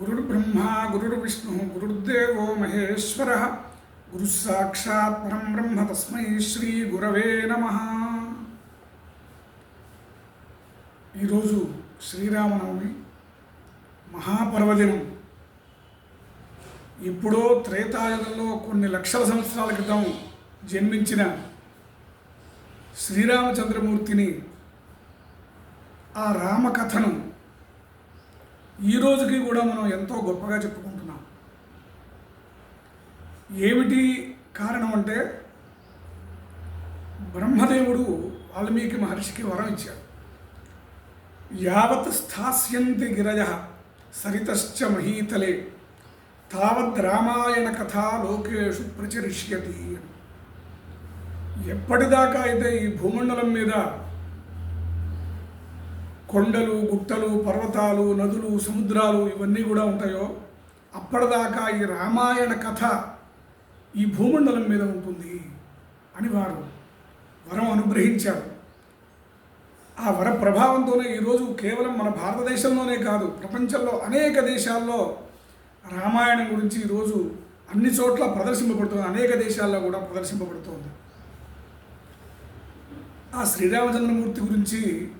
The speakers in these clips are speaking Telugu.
గురుడు బ్రహ్మా గురుడు విష్ణు గురుర్దేవో మహేశ్వర. గురు సాక్షాత్ పరం బ్రహ్మ తస్మై శ్రీ గురవే నమ. ఈరోజు శ్రీరామనవమి మహాపర్వదినం. ఎప్పుడో త్రేతాయుగంలో కొన్ని లక్షల సంవత్సరాల క్రితం జన్మించిన శ్రీరామచంద్రమూర్తిని ఆ రామకథను ఈ రోజుకి కూడా మనం ఎంతో గొప్పగా చెప్పుకుంటున్నాం. ఏమిటి కారణం అంటే బ్రహ్మదేవుడు వాల్మీకి మహర్షికి వరం ఇచ్చాడు. యావత్ స్థాస్యంతి గిరయ సరితశ్చ మహీతలే తావద్ రామాయణ కథ లోకేషు ప్రచరిష్యతి ఎప్పటిదాకా అయితే ఈ భూమండలం మీద కొండలు గుట్టలు పర్వతాలు నదులు సముద్రాలు ఇవన్నీ కూడా ఉంటాయో అప్పటిదాకా ఈ రామాయణ కథ ఈ భూమండలం మీద ఉంటుంది అని వారు వరం అనుగ్రహించారు. ఆ వర ప్రభావంతోనే ఈరోజు కేవలం మన భారతదేశంలోనే కాదు ప్రపంచంలో అనేక దేశాల్లో రామాయణం గురించి ఈరోజు అన్ని చోట్ల ప్రదర్శింపబడుతుంది అనేక దేశాల్లో కూడా ప్రదర్శింపబడుతోంది. ఆ శ్రీరామచంద్రమూర్తి గురించి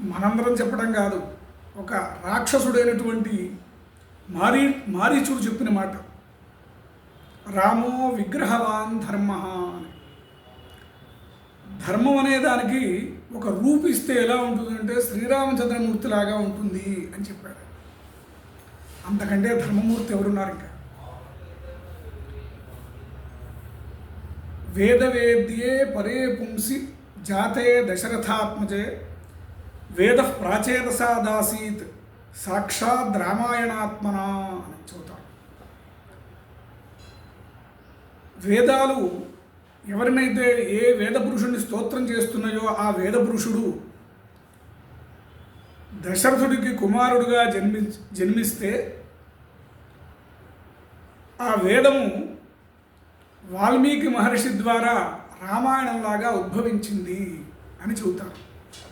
మనందరం చెప్పడం కాదు. ఒక రాక్షసుడైనటువంటి మారీ మారీచుడు చెప్పిన మాట. రామో విగ్రహవాన్ ధర్మ అని. ధర్మం అనే దానికి ఒక రూపిస్తే ఎలా ఉంటుందంటే శ్రీరామచంద్రమూర్తి లాగా ఉంటుంది అని చెప్పాడు. అంతకంటే ధర్మమూర్తి ఎవరున్నారు ఇంకా? వేదవేద్యే పరే పుంసి జాతే దశరథాత్మజే వేద ప్రాచేతసాదాసీత్ సాక్షాత్ రామాయణాత్మన అని చూతారు వేదాలు ఎవరినైతే ఏ వేద పురుషుడిని స్తోత్రం చేస్తున్నాయో ఆ వేద పురుషుడు దశరథుడికి కుమారుడుగా జన్మి జన్మిస్తే ఆ వేదము వాల్మీకి మహర్షి ద్వారా రామాయణంలాగా ఉద్భవించింది అని చెబుతారు.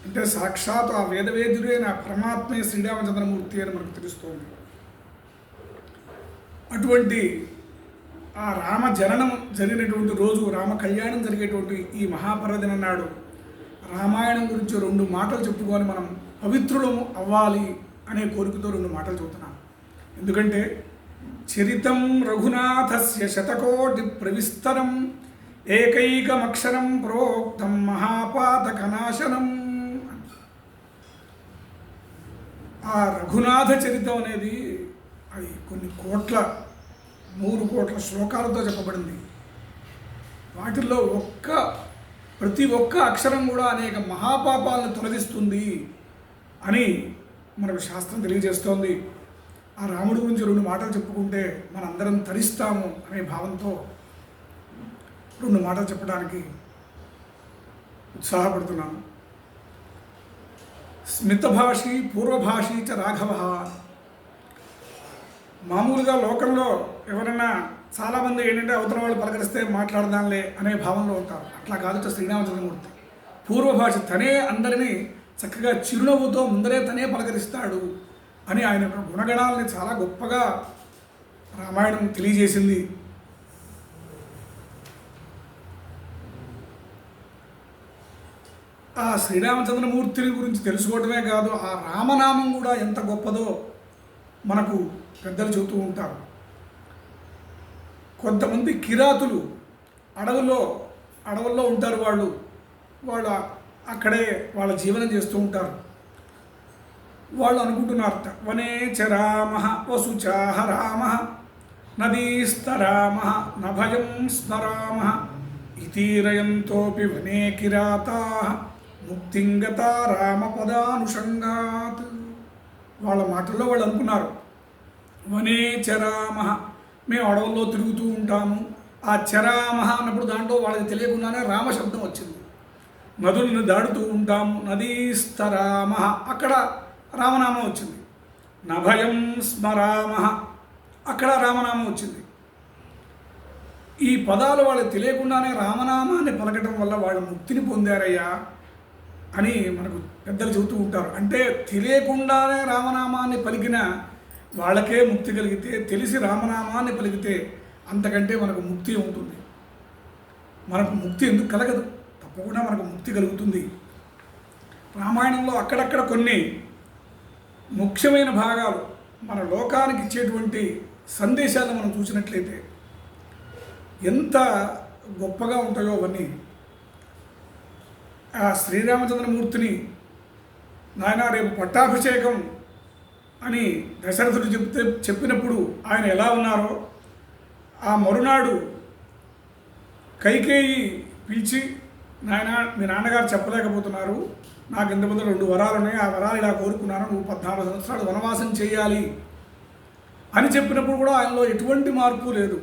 అంటే సాక్షాత్ ఆ వేదవేద్యుడైన పరమాత్మే శ్రీరామచంద్రమూర్తి అని మనకు తెలుస్తోంది. అటువంటి ఆ రామ జననం జరిగినటువంటి రోజు రామ కళ్యాణం జరిగేటువంటి ఈ మహాపర్వదినం నాడు రామాయణం గురించి రెండు మాటలు చెప్పుకొని మనం పవిత్రులము అవ్వాలి అనే కోరికతో రెండు మాటలు చెబుతున్నాం. ఎందుకంటే చరితం రఘునాథస్య శతకోటి ప్రవిస్తరం ఏకైకమక్షరం ప్రోక్తం మహాపాతకనాశనం. ఆ రఘునాథ చరిత్ర అనేది అది కొన్ని కోట్ల నూరు కోట్ల శ్లోకాలతో చెప్పబడింది. వాటిల్లో ఒక్క ప్రతి ఒక్క అక్షరం కూడా అనేక మహాపాపాలను తొలగిస్తుంది అని మనకు శాస్త్రం తెలియజేస్తోంది. ఆ రాముడి గురించి రెండు మాటలు చెప్పుకుంటే మనందరం తరిస్తాము అనే భావంతో రెండు మాటలు చెప్పడానికి ఉత్సాహపడుతున్నాను. స్మితభాషి పూర్వభాషి చ రాఘవ. మామూలుగా లోకంలో ఎవరైనా చాలామంది ఏంటంటే అవతల వాళ్ళు పలకరిస్తే మాట్లాడదాంలే అనే భావంలో ఉంటారు. అట్లా కాదు శ్రీరామచంద్రమూర్తి. పూర్వభాష తనే అందరినీ చక్కగా చిరునవ్వుతో ముందరే తనే పలకరిస్తాడు అని ఆయన గుణగణాలని చాలా గొప్పగా రామాయణం తెలియజేసింది. ఆ శ్రీరామచంద్రమూర్తిని గురించి తెలుసుకోవడమే కాదు ఆ రామనామం కూడా ఎంత గొప్పదో మనకు పెద్దలు చెబుతూ ఉంటారు. కొంతమంది కిరాతులు అడవుల్లో అడవుల్లో ఉంటారు వాళ్ళు. వాళ్ళు అక్కడే వాళ్ళ జీవనం చేస్తూ ఉంటారు. వాళ్ళు అనుకుంటున్నారట వనే చ రామ వసుచాహ రామ నదీస్తరామ నభయం స్మరామ ఇతీరయంతోపి వనే కిరాతా ముక్తింగత రామపదానుషంగాత్ వాళ్ళ మాటల్లో వాళ్ళు అనుకున్నారు. వనే చరామ మేము అడవుల్లో తిరుగుతూ ఉంటాము. ఆ చరామహ అన్నప్పుడు దాంట్లో వాళ్ళకి తెలియకుండానే రామశబ్దం వచ్చింది. నదులను దాడుతూ ఉంటాము. నదీస్తరామ అక్కడ రామనామం వచ్చింది. నభయం స్మరామ అక్కడ రామనామం వచ్చింది. ఈ పదాలు వాళ్ళకి తెలియకుండానే రామనామాన్ని పలకటం వల్ల వాళ్ళు ముక్తిని పొందారయ్యా. అని మనకు పెద్దలు చెబుతూ ఉంటారు. అంటే తెలియకుండానే రామనామాన్ని పలికిన వాళ్ళకే ముక్తి కలిగితే తెలిసి రామనామాన్ని పలికితే అంతకంటే మనకు ముక్తి ఉంటుంది. మనకు ముక్తి ఎందుకు కలగదు? తప్పకుండా మనకు ముక్తి కలుగుతుంది. రామాయణంలో అక్కడక్కడ కొన్ని ముఖ్యమైన భాగాలు మన లోకానికి ఇచ్చేటువంటి సందేశాలను మనం చూసినట్లయితే ఎంత గొప్పగా ఉంటాయో అవన్నీ ఆ శ్రీరామచంద్రమూర్తిని నాయన రేపు పట్టాభిషేకం అని దశరథుడు చెప్తే చెప్పినప్పుడు ఆయన ఎలా ఉన్నారో ఆ మరునాడు కైకేయి పిలిచి నాయన మీ నాన్నగారు చెప్పలేకపోతున్నారు. నాకు ఇంతకుముందు రెండు వరాలు ఉన్నాయి ఆ వరాలు ఇలా కోరుకున్నాను. నువ్వు పద్నాలుగు సంవత్సరాలు వనవాసం చేయాలి అని చెప్పినప్పుడు కూడా ఆయనలో ఎటువంటి మార్పు లేదు.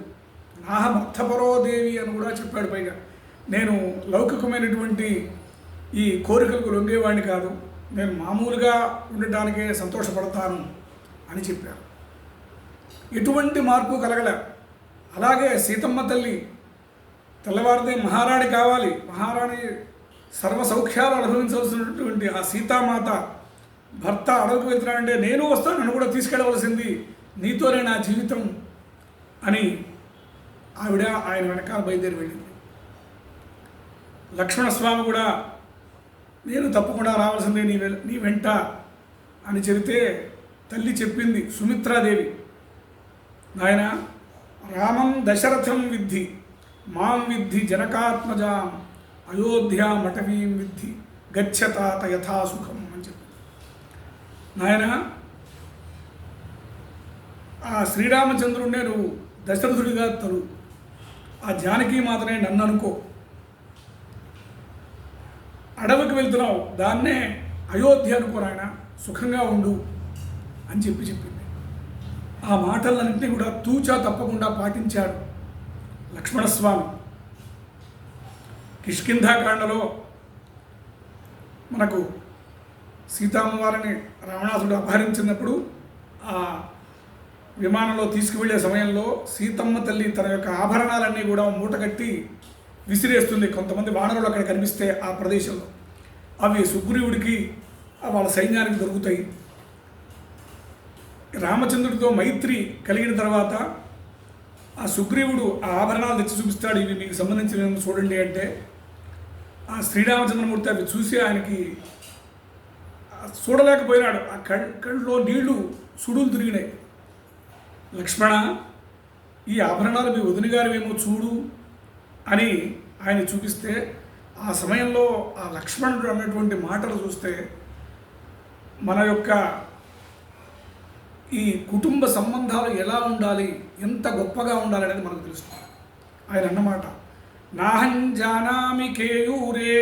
నాహ భక్తపరోదేవి అని కూడా చెప్పాడు పైగా. నేను లౌకికమైనటువంటి ఈ కోరికలకు లొంగేవాడిని కాదు. నేను మామూలుగా ఉండటానికే సంతోషపడతాను అని చెప్పారు. ఎటువంటి మార్పు కలగల. అలాగే సీతమ్మ తల్లి తెల్లవారితే మహారాణి కావాలి. మహారాణి సర్వ సౌఖ్యాలు అనుభవించవలసినటువంటి ఆ సీతామాత భర్త అడవికి వెళ్తున్నాడంటే నేను వస్తాను నన్ను కూడా తీసుకెళ్ళవలసింది నీతోనే నా జీవితం అని ఆవిడ ఆయన వెనకాల బయలుదేరి వెళ్ళింది. లక్ష్మణస్వామి కూడా నేను తప్పకుండా రావాల్సిందే నీ వె నీ వెంట అని చెబితే తల్లి చెప్పింది సుమిత్రాదేవి. నాయన రామం దశరథం విద్ధి మాం విద్ధి జనకాత్మజాం అయోధ్యా మఠవీం విద్ధి గచ్చతాత యథాసుఖం అని చెప్పి నాయన ఆ శ్రీరామచంద్రుడినే నువ్వు దశరథుడిగా తరు ఆ జానకీ మాత్రమే నన్ను అనుకో. అడవికి వెళ్తున్నావు దాన్నే అయోధ్య అనుకోనాయన సుఖంగా ఉండు అని చెప్పి చెప్పింది. ఆ మాటలన్నింటినీ కూడా తూచా తప్పకుండా పాటించాడు లక్ష్మణస్వామి. కిష్కింధాకాండలో మనకు సీతామ్మవారిని రావణాసుడు అపహరించినప్పుడు ఆ విమానంలో తీసుకువెళ్ళే సమయంలో సీతమ్మ తల్లి తన యొక్క ఆభరణాలన్నీ కూడా మూటగట్టి విసిరేస్తుంది. కొంతమంది వానరులు అక్కడ కనిపిస్తే ఆ ప్రదేశంలో. అవి సుగ్రీవుడికి వాళ్ళ సైన్యానికి దొరుకుతాయి. రామచంద్రుడితో మైత్రి కలిగిన తర్వాత ఆ సుగ్రీవుడు ఆ ఆభరణాలు తెచ్చి చూపిస్తాడు. ఇవి మీకు సంబంధించిన చూడండి అంటే ఆ శ్రీరామచంద్రమూర్తి అవి చూసి ఆయనకి చూడలేకపోయినాడు. ఆ కళ్ కళ్ళలో నీళ్ళు సుడులు తిరిగినాయి. లక్ష్మణ ఈ ఆభరణాలు మీ వదిన గారివేమో చూడు అని ఆయన చూపిస్తే ఆ సమయంలో ఆ లక్ష్మణుడు అన్నటువంటి మాటలు చూస్తే మన యొక్క ఈ కుటుంబ సంబంధాలు ఎలా ఉండాలి ఎంత గొప్పగా ఉండాలి అనేది మనకు తెలుస్తుంది. ఆయన అన్నమాట నాహం జానామి కేయూరే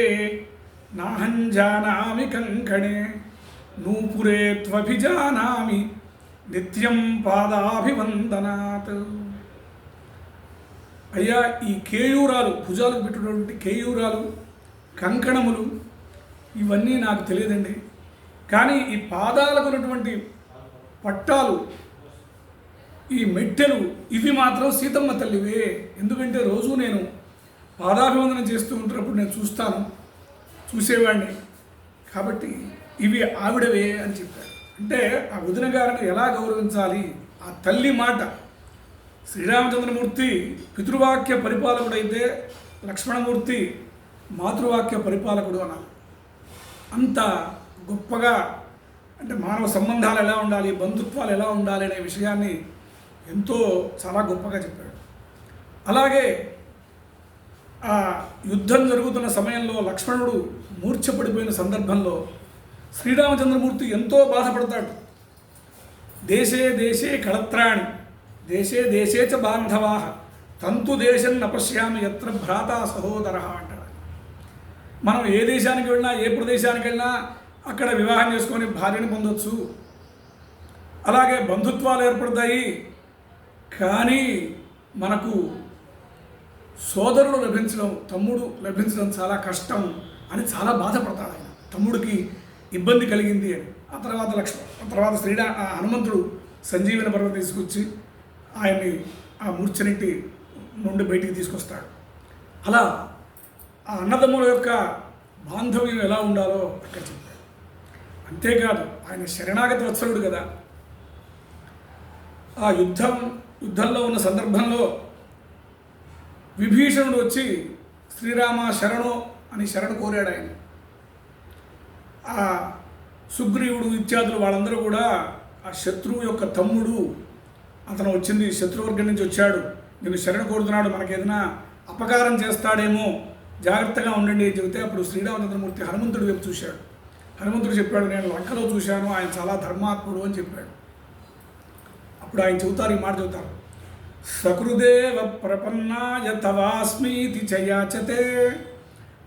నాహం జానామి కంకణే నూపురే త్వభిజానామి నిత్యం పాదాభివందనాత్. అయ్యా ఈ కేయూరాలు భుజాలకు పెట్టినటువంటి కేయూరాలు కంకణములు ఇవన్నీ నాకు తెలియదండి. కానీ ఈ పాదాలకు ఉన్నటువంటి పట్టాలు ఈ మెట్టెలు ఇవి మాత్రం సీతమ్మ తల్లివే. ఎందుకంటే రోజు నేను పాదాభివందనం చేస్తూ ఉంటున్నప్పుడు నేను చూస్తాను చూసేవాడిని. కాబట్టి ఇవి ఆవిడవే అని చెప్పారు. అంటే ఆ వదిన గారిని ఎలా గౌరవించాలి? ఆ తల్లి మాట. శ్రీరామచంద్రమూర్తి పితృవాక్య పరిపాలకుడైతే లక్ష్మణమూర్తి మాతృవాక్య పరిపాలకుడు అనాలి. అంత గొప్పగా అంటే మానవ సంబంధాలు ఎలా ఉండాలి బంధుత్వాలు ఎలా ఉండాలి అనే విషయాన్ని ఎంతో చాలా గొప్పగా చెప్పాడు. అలాగే ఆ యుద్ధం జరుగుతున్న సమయంలో లక్ష్మణుడు మూర్ఛపడిపోయిన సందర్భంలో శ్రీరామచంద్రమూర్తి ఎంతో బాధపడతాడు. దేశే దేశే కళత్రాణి దేశే దేశే చ బాంధవా తంతు దేశం నపశ్యామి ఎత్ర భ్రాత సహోదర అంట మనం ఏ దేశానికి వెళ్ళినా ఏ ప్రదేశానికి వెళ్ళినా అక్కడ వివాహం చేసుకొని భార్యను పొందొచ్చు. అలాగే బంధుత్వాలు ఏర్పడతాయి. కానీ మనకు సోదరుడు లభించడం తమ్ముడు లభించడం చాలా కష్టం అని చాలా బాధపడతాడు ఆయన. తమ్ముడికి ఇబ్బంది కలిగింది అని. ఆ తర్వాత లక్ష్మ ఆ తర్వాత శ్రీడ ఆ హనుమంతుడు సంజీవన పర్వతం తీసుకొచ్చి ఆయన్ని ఆ మూర్చనిటి నుండి బయటికి తీసుకొస్తాడు. అలా ఆ అన్నదమ్ముల యొక్క బాంధవ్యం ఎలా ఉండాలో అక్కడ చెప్పాడు అంతేకాదు ఆయన శరణాగతి వత్సలుడు కదా. ఆ యుద్ధం యుద్ధంలో ఉన్న సందర్భంలో విభీషణుడు వచ్చి శ్రీరామ శరణు అని శరణు కోరాడు ఆయన. ఆ సుగ్రీవుడు ఇత్యాదులు వాళ్ళందరూ కూడా ఆ శత్రువు యొక్క తమ్ముడు అతను వచ్చింది శత్రువర్గం నుంచి వచ్చాడు. నేను శరణ కోరుతున్నాడు మనకేదైనా అపకారం చేస్తాడేమో జాగ్రత్తగా ఉండండి అని చెబితే అప్పుడు శ్రీరామచంద్రమూర్తి హనుమంతుడు వైపు చూశాడు. హనుమంతుడు చెప్పాడు నేను లంకలో చూశాను ఆయన చాలా ధర్మాత్ముడు అని చెప్పాడు. అప్పుడు ఆయన చెబుతారు ఈ మాట చెబుతారు. సకృదేవ ప్రపన్నాయ తవాస్మీతి చయాచతే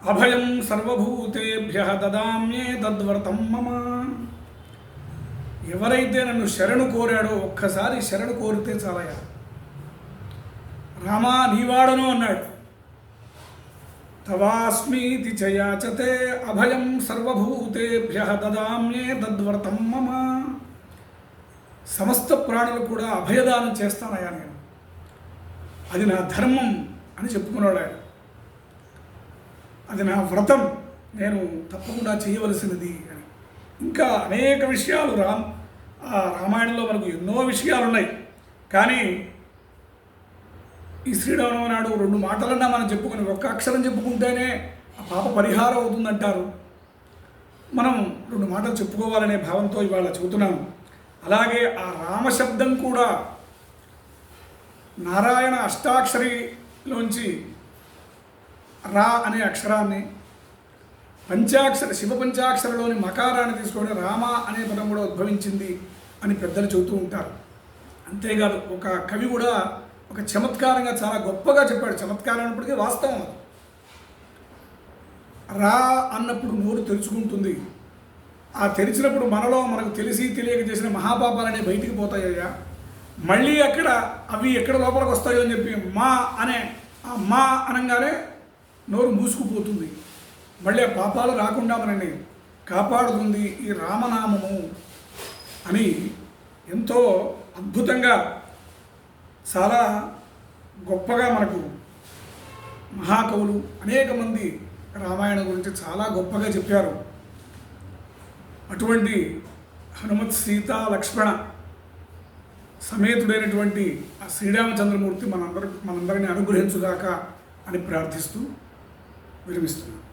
అభయం సర్వభూతేభ్య దదామ్యే తద్వ్రతం మమ. ఎవరైతే నన్ను శరణు కోరాడో ఒక్కసారి శరణు కోరితే చాలయ్యా. రామా నీవాడను అన్నాడు. తవాస్మీతి చయాచతే అభయం సర్వభూతేభ్య దదామ్యే తద్వ్రతం మమ. సమస్త ప్రాణులు కూడా అభయదానం చేస్తానయ్యా నేను. అది నా ధర్మం అని చెప్పుకున్నాడు ఆయన. అది నా వ్రతం నేను తప్పకుండా చేయవలసినది అని. ఇంకా అనేక విషయాలు రామ్ ఆ రామాయణంలో మనకు ఎన్నో విషయాలు ఉన్నాయి కానీ ఈ శ్రీరామనవమి నాడు రెండు మాటలన్నా మనం చెప్పుకుని ఒక్క అక్షరం చెప్పుకుంటేనే ఆ పాప పరిహారం అవుతుందంటారు. మనం రెండు మాటలు చెప్పుకోవాలనే భావంతో ఇవాళ చెబుతున్నాను అలాగే ఆ రామశబ్దం కూడా నారాయణ అష్టాక్షరిలోంచి రా అనే అక్షరాన్ని పంచాక్షర శివ పంచాక్షరలోని మకారాన్ని తీసుకొని రామ అనే పదం కూడా ఉద్భవించింది అని పెద్దలు చెబుతూ ఉంటారు. అంతేకాదు ఒక కవి కూడా ఒక చమత్కారంగా చాలా గొప్పగా చెప్పాడు. చమత్కారం అన్నప్పటికీ వాస్తవం రా అన్నప్పుడు నోరు తెరుచుకుంటుంది. ఆ తెరిచినప్పుడు మనలో మనకు తెలిసి తెలియక చేసిన మహాపాపాలనే బయటికి పోతాయ్యా మళ్ళీ అక్కడ అవి ఎక్కడ లోపలికి వస్తాయో అని చెప్పి మా అనే ఆ మా అనగానే నోరు మూసుకుపోతుంది. మళ్ళీ ఆ పాపాలు రాకుండా మనల్ని కాపాడుతుంది ఈ రామనామము అని ఎంతో అద్భుతంగా చాలా గొప్పగా మనకు మహాకవులు అనేక మంది రామాయణం గురించి చాలా గొప్పగా చెప్పారు. అటువంటి హనుమత్ సీత లక్ష్మణ సమేతుడైనటువంటి ఆ శ్రీరామచంద్రమూర్తి మనందరి మనందరినీ అనుగ్రహించుగాక అని ప్రార్థిస్తూ విరమిస్తున్నాను